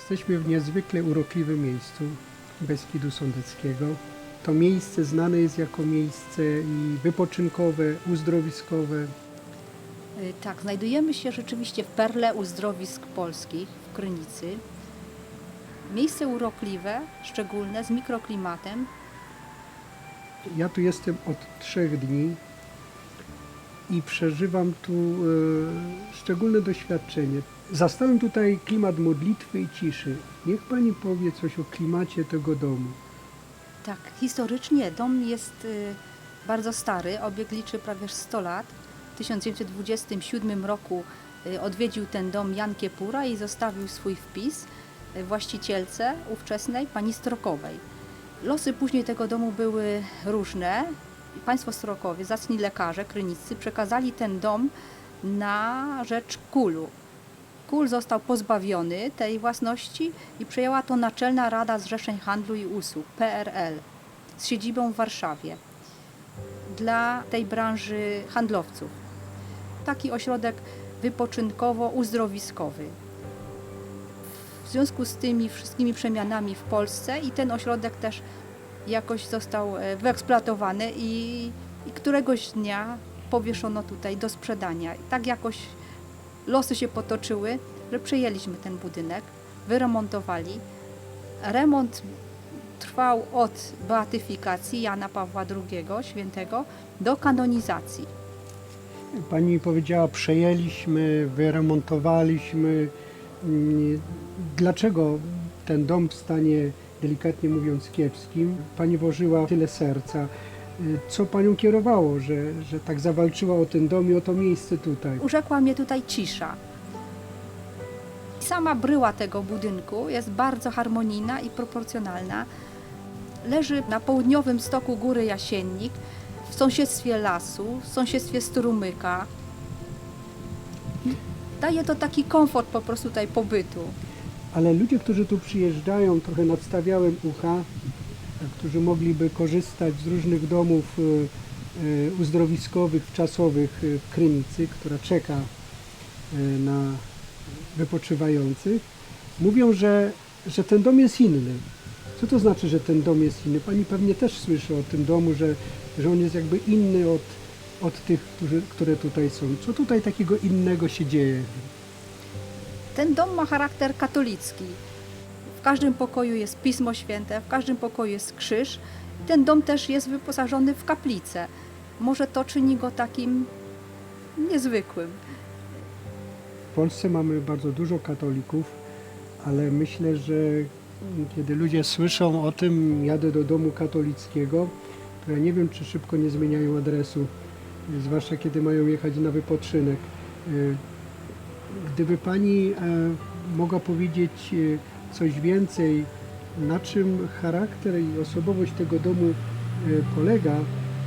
Jesteśmy w niezwykle urokliwym miejscu Beskidu Sądeckiego. To miejsce znane jest jako miejsce i wypoczynkowe, uzdrowiskowe. Y, Tak, znajdujemy się rzeczywiście w perle uzdrowisk polskich w Krynicy. Miejsce urokliwe, szczególne, z mikroklimatem. Ja tu jestem od trzech dni i przeżywam tu e, szczególne doświadczenie. Zastałem tutaj klimat modlitwy i ciszy. Niech Pani powie coś o klimacie tego domu. Tak, historycznie dom jest y, bardzo stary, obiekt liczy prawie 100 lat. W 1927 roku y, odwiedził ten dom Jan Kiepura i zostawił swój wpis y, właścicielce ówczesnej pani Strokowej. Losy później tego domu były różne. Państwo Strokowie, zacni lekarze kryniccy, przekazali ten dom na rzecz Kulu. Kul został pozbawiony tej własności i przejęła to Naczelna Rada Zrzeszeń Handlu i Usług, PRL, z siedzibą w Warszawie dla tej branży handlowców. Taki ośrodek wypoczynkowo-uzdrowiskowy. W związku z tymi wszystkimi przemianami w Polsce i ten ośrodek też jakoś został e, wyeksploatowany i, i któregoś dnia powieszono tutaj do sprzedania. I tak jakoś losy się potoczyły, że przejęliśmy ten budynek, wyremontowali. Remont trwał od beatyfikacji Jana Pawła II świętego do kanonizacji. Pani powiedziała, przejęliśmy, wyremontowaliśmy. Mm, Dlaczego ten dom w stanie, delikatnie mówiąc, kiepskim, Pani włożyła tyle serca? Y, Co Panią kierowało, że, że tak zawalczyła o ten dom i o to miejsce tutaj? Urzekła mnie tutaj cisza. Sama bryła tego budynku jest bardzo harmonijna i proporcjonalna. Leży na południowym stoku góry Jasiennik, w sąsiedztwie lasu, w sąsiedztwie strumyka. Daje to taki komfort po prostu tutaj pobytu. Ale ludzie, którzy tu przyjeżdżają, trochę nadstawiałem ucha, którzy mogliby korzystać z różnych domów y, y, uzdrowiskowych, czasowych y, w Krynicy, która czeka na wypoczywających, mówią, że, że ten dom jest inny. Co to znaczy, że ten dom jest inny? Pani pewnie też słyszy o tym domu, że, że on jest jakby inny od, od tych, którzy, które tutaj są. Co tutaj takiego innego się dzieje? Ten dom ma charakter katolicki. W każdym pokoju jest Pismo Święte, w każdym pokoju jest krzyż. Ten dom też jest wyposażony w kaplicę. Może to czyni go takim niezwykłym. W Polsce mamy bardzo dużo katolików, ale myślę, że kiedy ludzie słyszą o tym, jadę do domu katolickiego, to ja nie wiem, czy szybko nie zmieniają adresu, zwłaszcza kiedy mają jechać na wypoczynek. Gdyby Pani e, mogła powiedzieć e, coś więcej, na czym charakter i osobowość tego domu e, polega,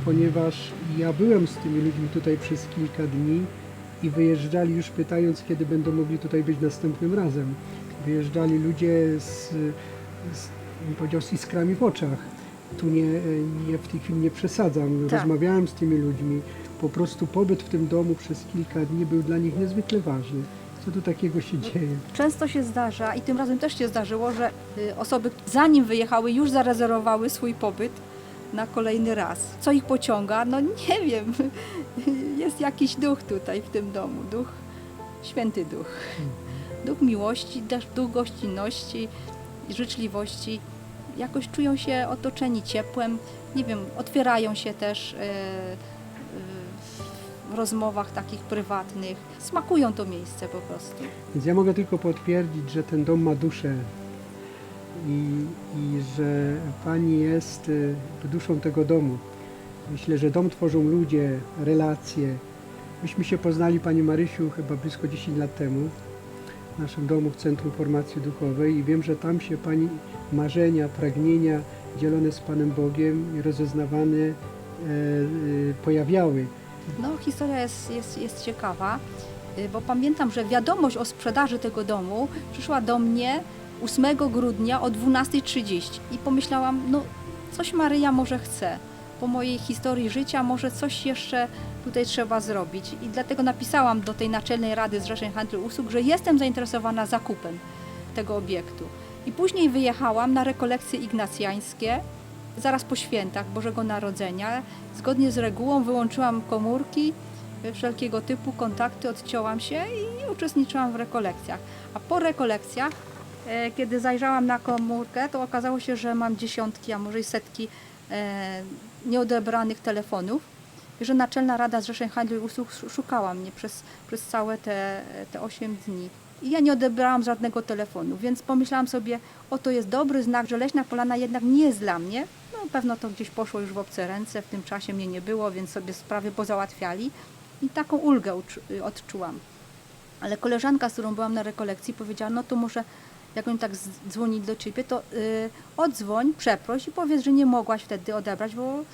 ponieważ ja byłem z tymi ludźmi tutaj przez kilka dni i wyjeżdżali już pytając, kiedy będą mogli tutaj być następnym razem. Wyjeżdżali ludzie z, z, powiedział, z iskrami w oczach. Tu nie, nie w tej chwili nie przesadzam. Tak. Rozmawiałem z tymi ludźmi. Po prostu pobyt w tym domu przez kilka dni był dla nich niezwykle ważny. Co tu takiego się dzieje? Często się zdarza, i tym razem też się zdarzyło, że y, osoby zanim wyjechały już zarezerwowały swój pobyt na kolejny raz. Co ich pociąga? No nie wiem. Jest jakiś duch tutaj w tym domu. Duch, święty duch. Duch miłości, też duch gościnności, życzliwości. Jakoś czują się otoczeni ciepłem. Nie wiem, otwierają się też y, rozmowach takich prywatnych. Smakują to miejsce po prostu. Więc ja mogę tylko potwierdzić, że ten dom ma duszę i, i że Pani jest y, duszą tego domu. Myślę, że dom tworzą ludzie, relacje. Myśmy się poznali Pani Marysiu chyba blisko 10 lat temu w naszym domu w Centrum Formacji Duchowej i wiem, że tam się Pani marzenia, pragnienia dzielone z Panem Bogiem i rozeznawane e, e, pojawiały. No, historia jest, jest, jest ciekawa, y, bo pamiętam, że wiadomość o sprzedaży tego domu przyszła do mnie 8 grudnia o 12.30 i pomyślałam, no coś Maryja może chce. Po mojej historii życia może coś jeszcze tutaj trzeba zrobić i dlatego napisałam do tej Naczelnej Rady Zrzeszeń Handlu Usług, że jestem zainteresowana zakupem tego obiektu. I później wyjechałam na rekolekcje ignacjańskie, zaraz po świętach Bożego Narodzenia. Zgodnie z regułą wyłączyłam komórki, wszelkiego typu kontakty, odciąłam się i uczestniczyłam w rekolekcjach. A po rekolekcjach, e, kiedy zajrzałam na komórkę, to okazało się, że mam dziesiątki, a może i setki e, nieodebranych telefonów. Że Naczelna Rada Zrzeszeń Handlu i Usług sz- szukała mnie przez, przez całe te, te 8 dni. I ja nie odebrałam żadnego telefonu, więc pomyślałam sobie, o to jest dobry znak, że Leśna Polana jednak nie jest dla mnie. No pewno to gdzieś poszło już w obce ręce, w tym czasie mnie nie było, więc sobie sprawy pozałatwiali i taką ulgę y, odczułam. Ale koleżanka, z którą byłam na rekolekcji, powiedziała, no to może jak oni tak dzwonić do ciebie, to y, odzwoń, przeproś i powiedz, że nie mogłaś wtedy odebrać, bo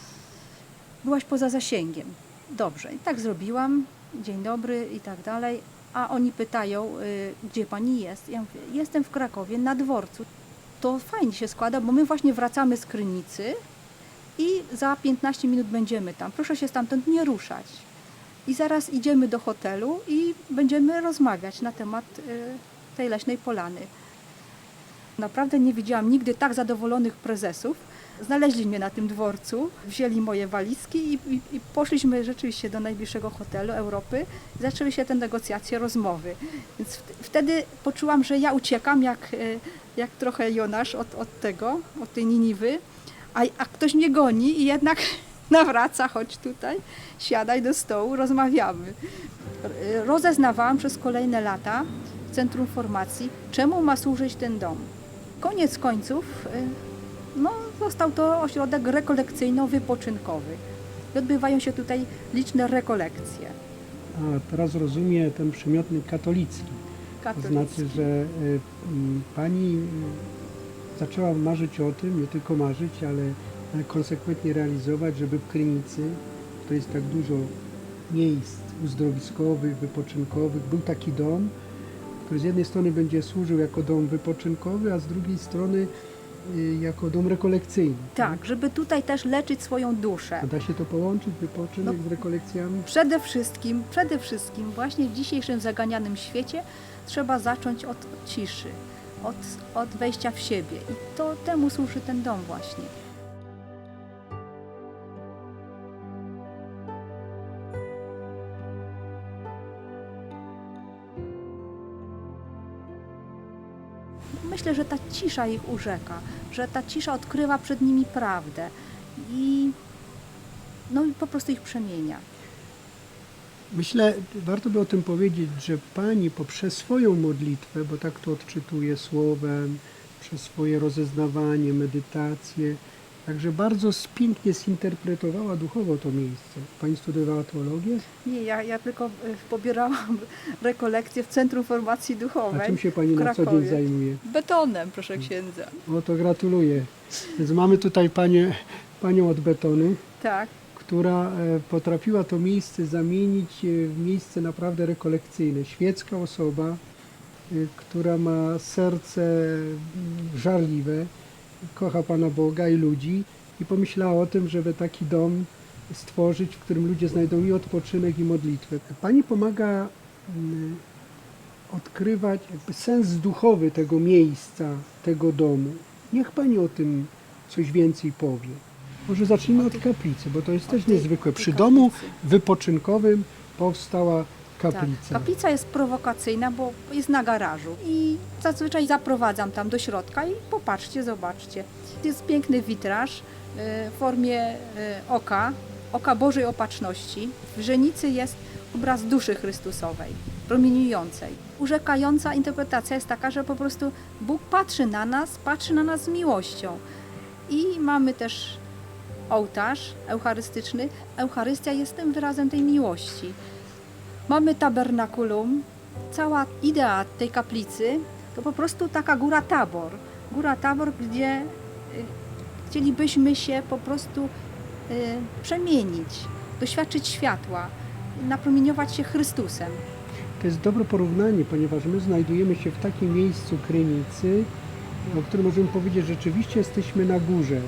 byłaś poza zasięgiem. Dobrze, i tak zrobiłam, dzień dobry i tak dalej. A oni pytają, y, gdzie pani jest? Ja mówię, jestem w Krakowie na dworcu. To fajnie się składa, bo my właśnie wracamy z Krynicy i za 15 minut będziemy tam. Proszę się stamtąd nie ruszać. I zaraz idziemy do hotelu i będziemy rozmawiać na temat y, tej leśnej polany. Naprawdę nie widziałam nigdy tak zadowolonych prezesów. Znaleźli mnie na tym dworcu, wzięli moje walizki i, i, i poszliśmy rzeczywiście do najbliższego hotelu Europy. Zaczęły się te negocjacje, rozmowy. Więc wtedy poczułam, że ja uciekam jak, e, jak trochę Jonasz od, od tego, od tej Niniwy, a, a ktoś mnie goni i jednak nawraca, chodź tutaj, siadaj do stołu, rozmawiamy. Rozeznawałam przez kolejne lata w Centrum Formacji, czemu ma służyć ten dom. Koniec końców y, no, został to ośrodek rekolekcyjno-wypoczynkowy. Odbywają się tutaj liczne rekolekcje A teraz rozumie ten przymiotnik katolicki. To znaczy, że mm, pani zaczęła marzyć o tym, nie tylko marzyć, ale konsekwentnie realizować, żeby w Krynicy, to jest tak dużo miejsc uzdrowiskowych, wypoczynkowych, był taki dom, który z jednej strony będzie służył jako dom wypoczynkowy, a z drugiej strony y, jako dom rekolekcyjny. Tak, żeby tutaj też leczyć swoją duszę. A da się to połączyć, wypoczynek No. z rekolekcjami? Przede wszystkim, przede wszystkim właśnie w dzisiejszym zaganianym świecie trzeba zacząć od, ciszy, od, od wejścia w siebie. I to temu służy ten dom właśnie. Myślę, że ta cisza ich urzeka, że ta cisza odkrywa przed nimi prawdę i, no i po prostu ich przemienia. Myślę, warto by o tym powiedzieć, że Pani poprzez swoją modlitwę, bo tak to odczytuje słowem, przez swoje rozeznawanie, medytację, także bardzo pięknie zinterpretowała duchowo to miejsce. Pani studiowała teologię? Nie, ja, ja tylko y, pobierałam rekolekcje w Centrum Formacji A Duchowej. czym się Pani na co dzień zajmuje? Betonem, proszę księdza. O to gratuluję. Więc mamy tutaj panię, Panią od betonu, Tak, która e, potrafiła to miejsce zamienić e, w miejsce naprawdę rekolekcyjne. Świecka osoba, e, która ma serce mm, żarliwe, kocha Pana Boga i ludzi i pomyślała o tym, żeby taki dom stworzyć, w którym ludzie znajdą i odpoczynek, i modlitwę. Pani pomaga mm, odkrywać sens duchowy tego miejsca, tego domu. Niech Pani o tym coś więcej powie. Może zacznijmy od kaplicy, bo to jest też niezwykłe. Przy domu wypoczynkowym powstała kaplica. Tak. Kaplica jest prowokacyjna, bo jest na garażu i zazwyczaj zaprowadzam tam do środka i popatrzcie, zobaczcie. Jest piękny witraż y, w formie y, oka, oka Bożej Opatrzności. W żenicy jest obraz duszy Chrystusowej, promieniującej. Urzekająca interpretacja jest taka, że po prostu Bóg patrzy na nas, patrzy na nas z miłością. I mamy też ołtarz eucharystyczny. Eucharystia jest tym wyrazem tej miłości. Mamy tabernakulum. Cała idea tej kaplicy to po prostu taka góra Tabor. Góra Tabor, gdzie y, chcielibyśmy się po prostu y, przemienić, doświadczyć światła, napromieniować się Chrystusem. To jest dobre porównanie, ponieważ my znajdujemy się w takim miejscu Krynicy, o którym możemy powiedzieć, że rzeczywiście jesteśmy na górze.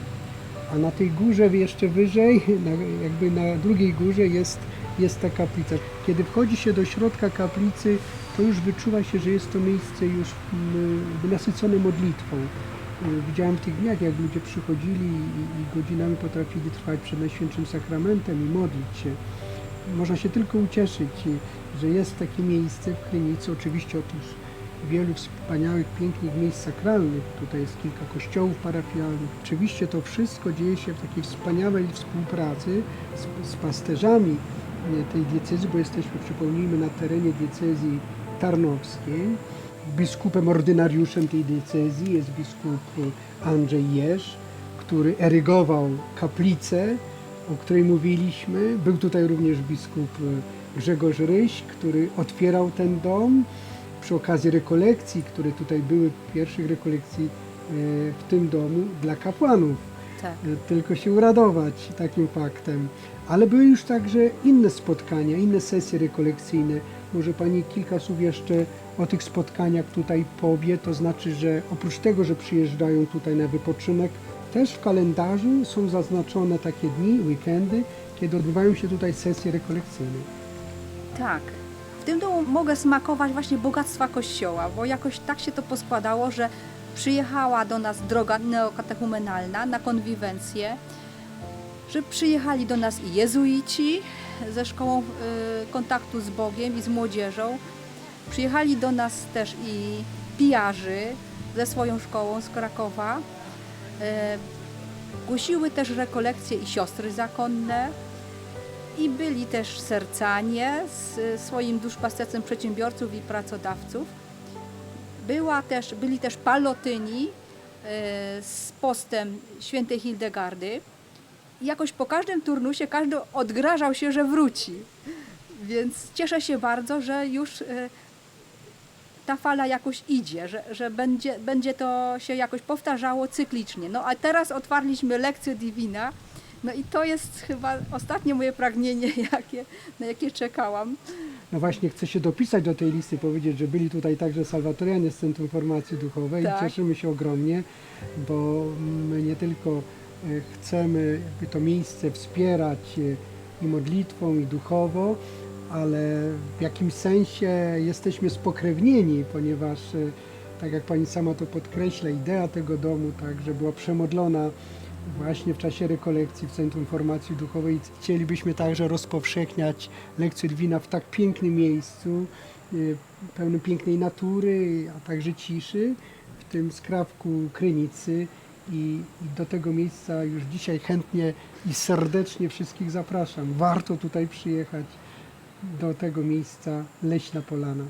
A na tej górze jeszcze wyżej, na, jakby na drugiej górze jest jest ta kaplica. Kiedy wchodzi się do środka kaplicy, to już wyczuwa się, że jest to miejsce już mm, nasycone modlitwą. Y, Widziałem w tych dniach, jak ludzie przychodzili i, godzinami potrafili trwać przed Najświętszym Sakramentem i modlić się. Można się tylko ucieszyć, y, że jest takie miejsce w Krynicy. Oczywiście oprócz wielu wspaniałych, pięknych miejsc sakralnych. Tutaj jest kilka kościołów parafialnych. Oczywiście to wszystko dzieje się w takiej wspaniałej współpracy z, z pasterzami e, tej diecezji, bo jesteśmy, przypomnijmy, na terenie diecezji tarnowskiej. Biskupem ordynariuszem tej diecezji jest biskup Andrzej Jerz, który erygował kaplicę, o której mówiliśmy. Był tutaj również biskup Grzegorz Ryś, który otwierał ten dom przy okazji rekolekcji, które tutaj były, pierwszych rekolekcji e, w tym domu dla kapłanów. Tak. E, Tylko się uradować takim faktem. Ale były już także inne spotkania, inne sesje rekolekcyjne. Może Pani kilka słów jeszcze o tych spotkaniach tutaj powie, to znaczy, że oprócz tego, że przyjeżdżają tutaj na wypoczynek, też w kalendarzu są zaznaczone takie dni, weekendy, kiedy odbywają się tutaj sesje rekolekcyjne. Tak. Tym domu mogę smakować właśnie bogactwa kościoła, bo jakoś tak się to poskładało, że przyjechała do nas droga neokatechumenalna na konwiwencję, że przyjechali do nas i jezuici ze szkołą y, kontaktu z Bogiem i z młodzieżą. Przyjechali do nas też i pijarzy ze swoją szkołą z Krakowa. E, Głosiły też rekolekcje i siostry zakonne. I byli też sercanie z swoim duszpasterstwem przedsiębiorców i pracodawców. Była też, byli też palotyni e, z postem świętej Hildegardy. I jakoś po każdym turnusie każdy odgrażał się, że wróci. Więc cieszę się bardzo, że już e, ta fala jakoś idzie, że, że będzie, będzie to się jakoś powtarzało cyklicznie. No a teraz otwarliśmy lekcję Divina. No i to jest chyba ostatnie moje pragnienie, jakie, na jakie czekałam. No właśnie chcę się dopisać do tej listy, powiedzieć, że byli tutaj także salwatorianie z Centrum Formacji Duchowej Tak. i cieszymy się ogromnie, bo my nie tylko e, chcemy to miejsce wspierać e, i modlitwą, i duchowo, ale w jakimś sensie jesteśmy spokrewnieni, ponieważ e, tak jak Pani sama to podkreśla, idea tego domu także była przemodlona właśnie w czasie rekolekcji w Centrum Formacji Duchowej. Chcielibyśmy także rozpowszechniać lekcje Dwina w tak pięknym miejscu, y, pełnym pięknej natury, a także ciszy, w tym skrawku Krynicy. I, I do tego miejsca już dzisiaj chętnie i serdecznie wszystkich zapraszam. Warto tutaj przyjechać do tego miejsca Leśna Polana.